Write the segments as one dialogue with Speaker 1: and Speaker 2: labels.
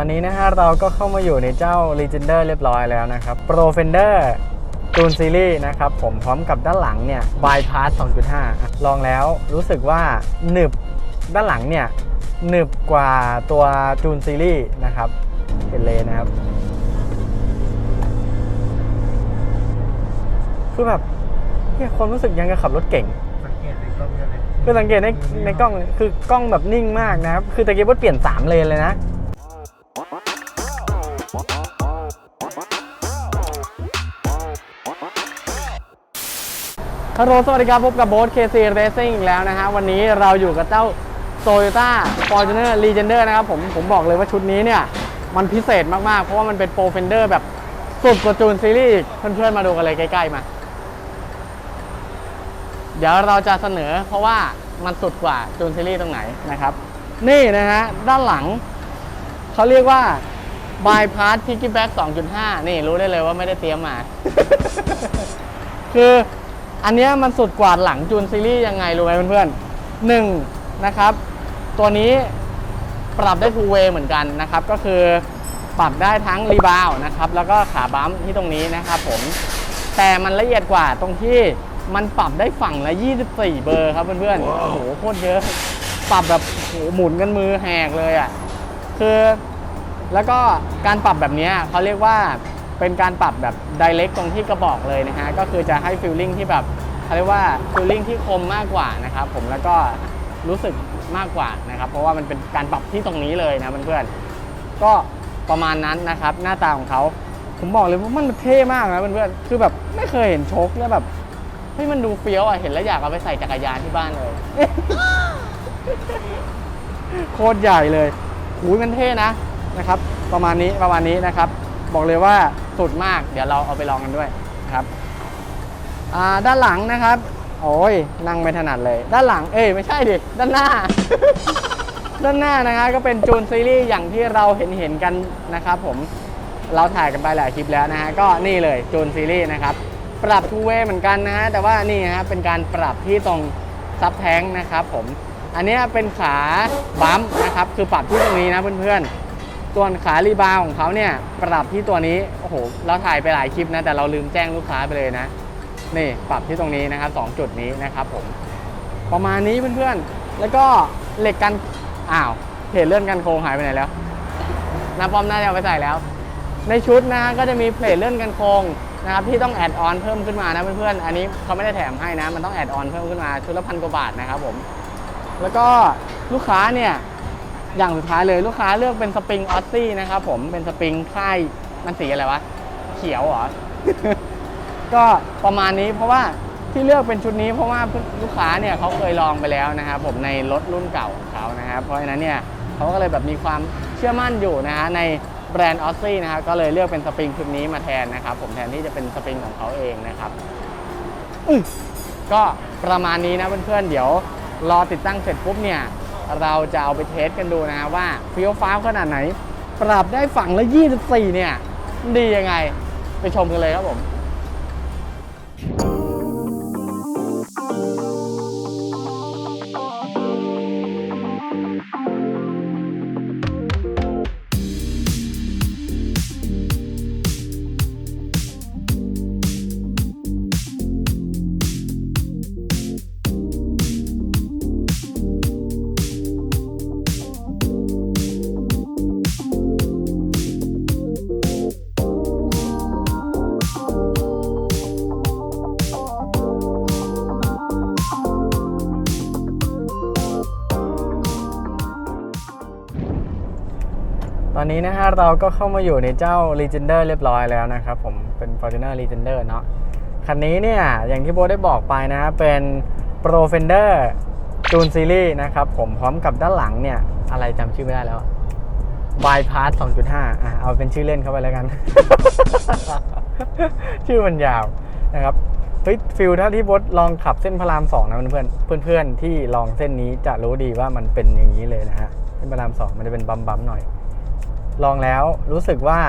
Speaker 1: ตอนนี้นะฮะเราก็เข้ามาอยู่ในเจ้า Legender เรียบร้อยแล้วนะครับ Pro Fender จูนซีรีส์นะครับผมพร้อมกับด้านหลังเนี่ย Bypass 2.5อะลองแล้วรู้สึกว่าหนึบด้านหลังเนี่ยหนึบกว่าตัวจูนซีรีส์นะครับเห็นเลยนะครับ คือแบบเนี่ยความรู้สึกยังกับขับรถเก่ง
Speaker 2: สังเกตในกล้องเยอะเลย
Speaker 1: คือสังเกตในในกล้องคือกล้องแบบนิ่งมากนะครับ คือตะกี้ว่าเปลี่ยน 3 เลนเลยนะ ฮัลโหลสวัสดีครับ พบกับโบ๊ท KC Racing อีกแล้วนะฮะ วันนี้เราอยู่กับเจ้า Toyota Fortuner Legender นะครับผม ผมบอกเลยว่าชุดนี้เนี่ย มันพิเศษมาก ๆ เพราะว่ามันเป็น Pro Fender แบบสุดกว่าจูนซีรีส์อีก เพื่อน ๆ มาดูกันเลยใกล้ ๆ มา เดี๋ยวเราจะเสนอเพราะว่ามันสุดกว่าจูนซีรีส์ตรงไหนนะครับ นี่นะฮะ ด้านหลัง เขาเรียกว่า bypass piggyback 2.5 นี่รู้ได้เลยว่าไม่ได้เตรียมมา คือ อันเนี้ยมันสุดกว่าหลังจูนซีรีส์ยังไงรู้ไหมเพื่อนๆหนึ่งนะครับ ตัวนี้ปรับได้ two way เหมือนกันนะครับ ก็คือปรับได้ทั้งรีบาวนะครับ แล้วก็ขาบัมป์ที่ตรงนี้นะครับผม แต่มันละเอียดกว่าตรงที่มันปรับได้ฝั่งละ 24 เบอร์ครับเพื่อนๆโอ้โหโคตรเยอะ ปรับแบบโอ้โหหมุนกันมือแหกเลยอะ คือ แล้วก็การปรับแบบเนี้ยเขาเรียกว่า เป็นการปรับแบบ direct ตรงที่กระบอกเลยนะฮะก็คือจะให้ feeling ที่แบบเขาเรียกว่า feeling ที่คมมากกว่านะครับผมแล้วก็รู้สึกมากกว่านะครับเพราะว่ามันเป็นการปรับที่ตรงนี้เลยนะเพื่อนๆก็ประมาณนั้นนะครับ หน้าตาของเขาผมบอกเลยว่ามันเท่มากนะเพื่อนๆคือแบบไม่เคยเห็นโชคแล้วแบบเฮ้ยมันดูเฟี้ยวอะเห็นแล้วอยากเอาไปใส่จักรยานที่บ้านเลย โคตรใหญ่เลยหูยมันเท่นะนะครับ ประมาณนี้ประมาณนี้นะครับ บอกเลยว่า สุดมาก เดี๋ยวเราเอาไปลองกันด้วยครับด้านหลังนะครับ โอ้ยนั่งไม่ถนัดเลย ด้านหลังเอ้ยไม่ใช่ดิด้านหน้า ด้านหน้านะครับก็เป็นจูนซีรีส์อย่างที่เราเห็นเห็นกันนะครับผมเราถ่ายกันไปหลายคลิปแล้วนะฮะก็นี่เลยจูนซีรีส์นะครับปรับทูเวเหมือนกันนะฮะแต่ว่านี่ฮะเป็นการปรับที่ตรงซับแท้งนะครับผมอันนี้เป็นขาบัมนะครับคือปรับที่ตรงนี้นะเพื่อนๆ ส่วนขารีบาวของเขาเนี่ยปรับที่ตัวนี้โอ้โหเราถ่ายไปหลายคลิปนะแต่เราลืมแจ้งลูกค้าไปเลยนะนี่ปรับที่ตรงนี้นะครับสองจุดนี้นะครับผมประมาณนี้เพื่อนๆ แล้วก็เหล็กกันอ้าวเพจเลื่อนกันโครงหายไปไหนแล้วนาปอมน่าจะเอาไปใส่แล้ว ในชุดนะฮะก็จะมีเพลทเลื่อนกันโครงนะครับที่ต้องแอดออนเพิ่มขึ้นมานะเพื่อนๆอันนี้เขาไม่ได้แถมให้นะ มันต้องแอดออนเพิ่มขึ้นมาชุดละพันกว่าบาทนะครับผมแล้วก็ลูกค้าเนี่ย อย่างสุดท้ายเลยลูกค้าเลือกเป็นสปริงออสซี่นะครับผมเป็นสปริงค่ายมันสีอะไรวะ เขียวเหรอ ก็ประมาณนี้เพราะว่าที่เลือกเป็นชุดนี้เพราะว่าลูกค้าเนี่ยเขาเคยลองไปแล้วนะครับผมในรถรุ่นเก่าของเขานะครับเพราะฉะนั้นเนี่ยเขาก็เลยแบบมีความเชื่อมั่นอยู่นะฮะในแบรนด์ออสซี่นะครับก็เลยเลือกเป็นสปริงชุดนี้มาแทนนะครับผมแทนที่จะเป็นสปริงของเขาเองนะครับอื้อก็ประมาณนี้นะเพื่อนๆเดี๋ยวรอติดตั้งเสร็จปุ๊บเนี่ย เราจะเอาไปเทสกันดูนะว่าเฟี้ยวฟ้าวขนาดไหน ปรับได้ฝั่งละ 24 เนี่ย ดียังไง ไปชมกันเลยครับผม นี้นะฮะเราก็เข้ามาอยู่ในเจ้า Legender เรียบร้อยแล้วนะครับผมเป็น Fortuner Legender เนาะคันนี้เนี่ยอย่างที่โบได้บอกไปนะเป็น Pro Fender จูนซีรีส์นะครับผมพร้อมกับด้านหลังเนี่ยอะไรจำชื่อไม่ได้แล้ว Bypass 2.5อะเอาเป็นชื่อเล่นเข้าไปแล้วกัน ชื่อมันยาวนะครับเฮ้ยฟิลถ้าที่บทลองขับเส้นพระรามสองนะเพื่อนเพื่อนเพื่อนที่ลองเส้นนี้จะรู้ดีว่ามันเป็นอย่างนี้เลยนะฮะเส้นพระรามสองมันจะเป็นบัมบัมหน่อย ลองแล้วรู้สึกว่า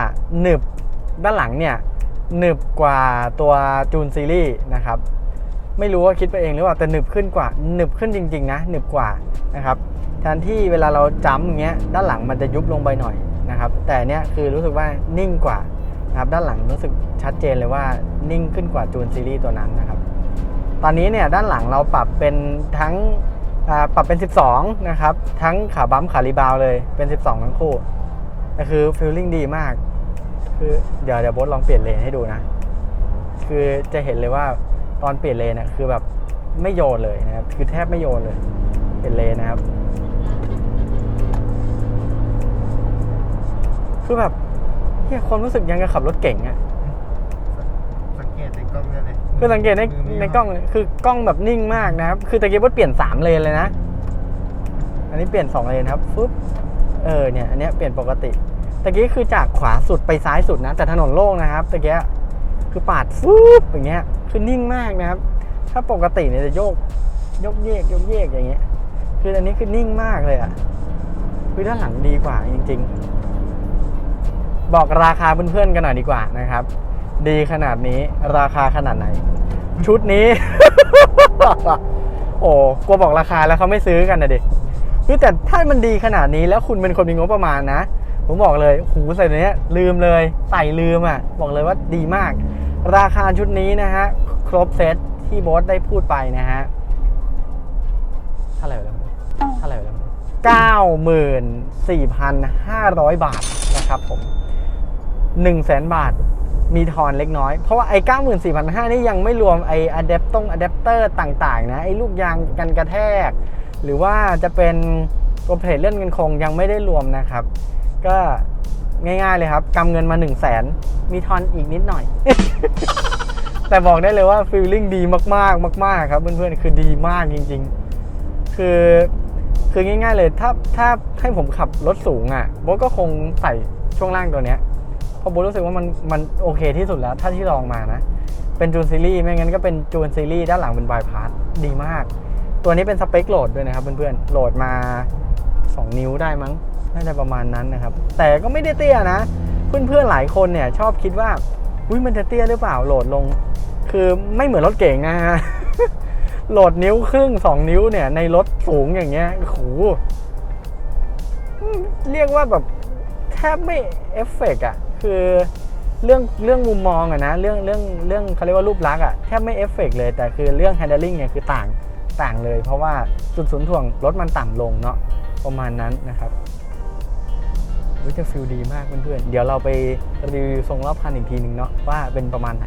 Speaker 1: หนึบด้านหลังเนี่ยหนึบกว่าตัวจูนซีรีส์นะครับไม่รู้ว่าคิดไปเองหรือเปล่าแต่หนึบขึ้นกว่าหนึบขึ้นจริงๆนะหนึบกว่านะครับแทนที่เวลาเราจัมป์อย่างเงี้ยด้านหลังมันจะยุบลงไปหน่อยนะครับแต่เนี้ยคือรู้สึกว่านิ่งกว่านะครับด้านหลังรู้สึกชัดเจนเลยว่านิ่งขึ้นกว่าจูนซีรีส์ตัวนั้นนะครับตอนนี้เนี่ยด้านหลังเราปรับเป็นทั้งปรับเป็น 12 นะครับ ทั้งขาบัมป์ขารีบาวเลยเป็น 12 ทั้งคู่ แต่คือฟีลลิ่งดีมาก คือเดี๋ยวเดี๋ยวโบทลองเปลี่ยนเลนให้ดูนะ คือจะเห็นเลยว่าตอนเปลี่ยนเลนน่ะคือแบบไม่โยนเลยนะครับ คือแทบไม่โยนเลย เปลี่ยนเลนนะครับ คือแบบเฮียความรู้สึกยังกับขับรถเก่งอะ
Speaker 2: สังเกตในกล้องได้เลย
Speaker 1: คือสังเกตใน
Speaker 2: มืไม่
Speaker 1: ในกล้องเลยคือกล้องแบบนิ่งมากนะครับ คือตะกี้ว่าเปลี่ยน3เลนเลยนะ อันนี้เปลี่ยน2เลนครับฟึบเออเนี่ยอันเนี้ยเปลี่ยนปกติ ตะกี้คือจากขวาสุดไปซ้ายสุดนะแต่ถนนโล่งนะครับตะกี้คือปาดฟึบอย่างเงี้ยคือนิ่งมากนะครับ ถ้าปกติเนี่ยจะโยกยกเยกยกเยกอย่างเงี้ย คืออันนี้คือนิ่งมากเลยอะคือด้านหลังดีกว่าจริง ๆ บอกราคาเพื่อนๆกันหน่อยดีกว่านะครับ ดีขนาดนี้ราคาขนาดไหน ชุดนี้ โอ้กลัวบอกราคาแล้วเขาไม่ซื้อกันนะดิคือแต่ถ้ามันดีขนาดนี้แล้วคุณเป็นคนมีงบประมาณนะ ผมบอกเลยหูใส่ตัวเนี้ยลืมเลยใส่ลืมอะ บอกเลยว่าดีมาก ราคาชุดนี้นะฮะ ครบเซตที่โบอสได้พูดไปนะฮะเท่าไหร่แล้วเท่าไหร่แล้วเก้าหมื่นสี่พันห้าร้อยบาทนะครับผมหนึ่งแสนบาทมีทอนเล็กน้อย เพราะว่าไอ้เก้าหมื่นสี่พันห้านี่ยังไม่รวมไอ้อะแดปตงอะแดปเตอร์ต่างๆ นะ ไอ้ลูกยางกันกระแทก หรือว่าจะเป็นตัวเพลทเลื่อนเงินคงยังไม่ได้รวมนะครับ ก็ง่ายๆเลยครับกำเงินมา 1 0 0 0 0แสนมีทอนอีกนิดหน่อย แต่บอกได้เลยว่าฟีลลิ่งดีมากๆ มาก ๆ ครับ เพื่อนๆ คือดีมากจริง ๆ คือคือง่าย ๆ เลยถ้าถ้าให้ผมขับรถสูงอะโบ๊ทก็คงใส่ช่วงล่างตัวเนี้ยเพราะโบ๊ทรู้สึกว่ามันมันโอเคที่สุดแล้วถ้าที่ลองมานะ เป็นจูนซีรีส์ไม่งั้นก็เป็นจูนซีรีส์ด้านหลังเป็นบายพาสดีมาก ตัวนี้เป็นสเปคโหลดด้วยนะครับเพื่อนๆโหลดมา 2 นิ้วได้มั้งน่าจะประมาณนั้นนะครับ แต่ก็ไม่ได้เตี้ยนะ เพื่อนๆหลายคนเนี่ยชอบคิดว่าอุ้ยมันจะเตี้ยหรือเปล่าโหลดลง คือไม่เหมือนรถเก่งนะฮะโหลดนิ้วครึ่ง 2 นิ้วเนี่ย ในรถสูงอย่างเงี้ยโอ้โหเรียกว่าแบบแทบไม่เอฟเฟกต์อะคือเรื่องเรื่องมุมมองอะนะเรื่องเรื่องเรื่องเขาเรียกว่ารูปลักษณ์อะแทบไม่เอฟเฟกต์เลยแต่คือเรื่อง handling เนี่ยคือต่างต่างเลย เพราะว่าจุดศูนย์ถ่วงรถมันต่ำลงเนาะ ประมาณนั้นนะครับวิจะฟิลดีมากเพื่อนๆ เดี๋ยวเราไปรีวิวทรงรอบคันอีกทีหนึ่งเนาะว่าเป็นประมาณไหน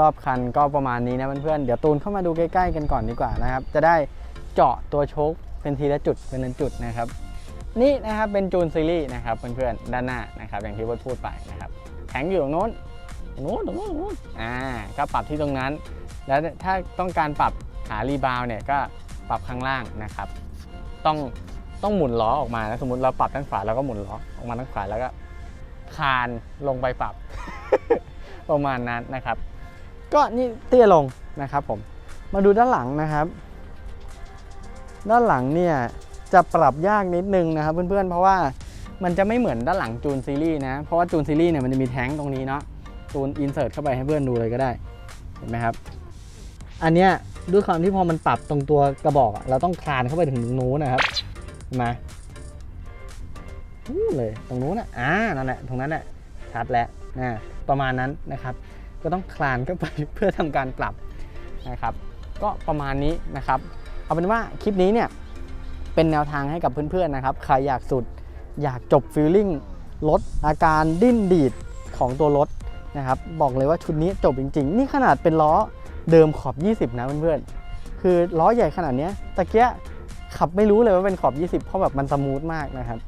Speaker 1: รอบคันก็ประมาณนี้นะเพื่อนๆเดี๋ยวตูนเข้ามาดูใกล้ๆกันก่อนดีกว่านะครับ จะได้เจาะตัวโชคเป็นทีละจุดเป็นละจุดนะครับ นี่นะครับเป็นจูนซีรีส์นะครับเพื่อนๆด้านหน้านะครับอย่างที่วพูดไปนะครับแข็งอยู่ตรงโน้นตรงโน้นตรงโน้นตรงโน้นอ่าก็ปรับที่ตรงนั้น แล้วถ้าต้องการปรับหารีบาวเนี่ยก็ปรับข้างล่างนะครับ ต้องต้องหมุนล้อออกมานะสมมติเราปรับด้านขวาเราก็หมุนล้อออกมาด้านขวาแล้วก็คานลงไปปรับประมาณนั้นนะครับ ก็นี่เตี้ยลงนะครับผมมาดูด้านหลังนะครับ ด้านหลังเนี่ยจะปรับยากนิดนึงนะครับเพื่อนๆ เพราะว่ามันจะไม่เหมือนด้านหลังจูนซีรีส์นะ เพราะว่าจูนซีรีส์เนี่ยมันจะมีแท้งตรงนี้เนาะจูนอินเสิร์ตเข้าไปให้เพื่อนดูเลยก็ได้เห็นไหมครับ อันเนี้ยด้วยความที่พอมันปรับตรงตัวกระบอกเราต้องคลานเข้าไปถึงตรงนู้นนะครับเห็นไหมเลยตรงนู้นอะอ่านั่นแหละตรงนั้นแหละชัดแล้วนะประมาณนั้นนะครับ ก็ต้องคลานเข้าไปเพื่อทำการปรับนะครับ ก็ประมาณนี้นะครับ เอาเป็นว่าคลิปนี้เนี่ยเป็นแนวทางให้กับเพื่อนๆนะครับ ใครอยากสุดอยากจบฟีลลิ่งลดอาการดิ้นดีดของตัวรถนะครับ บอกเลยว่าชุดนี้จบจริง ๆ นี่ขนาดเป็นล้อเดิมขอบ 20 นะเพื่อนๆ คือล้อใหญ่ขนาดเนี้ยตะเกียขับไม่รู้เลยว่าเป็นขอบ 20 เพราะแบบมันสมูทมากนะครับ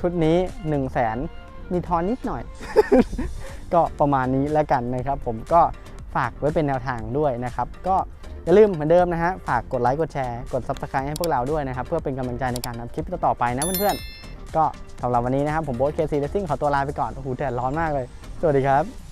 Speaker 1: ชุดนี้ 1 0 0 0 0แสน มีทอนนิดหน่อย ก็ประมาณนี้แล้วกันนะครับ ผมก็ฝากไว้เป็นแนวทางด้วยนะครับ ก็อย่าลืมเหมือนเดิมนะฮะ ฝากกดไลค์กดแชร์กด Subscribe ให้พวกเราด้วยนะครับ เพื่อเป็นกำลังใจในการทำคลิปต่อไปนะเพื่อนๆก็สำหรับวันนี้นะครับ ผมโบ๊ทเคซีเลสซิ่งขอตัวลาไปก่อนโอ้โหแดดร้อนมากเลย สวัสดีครับ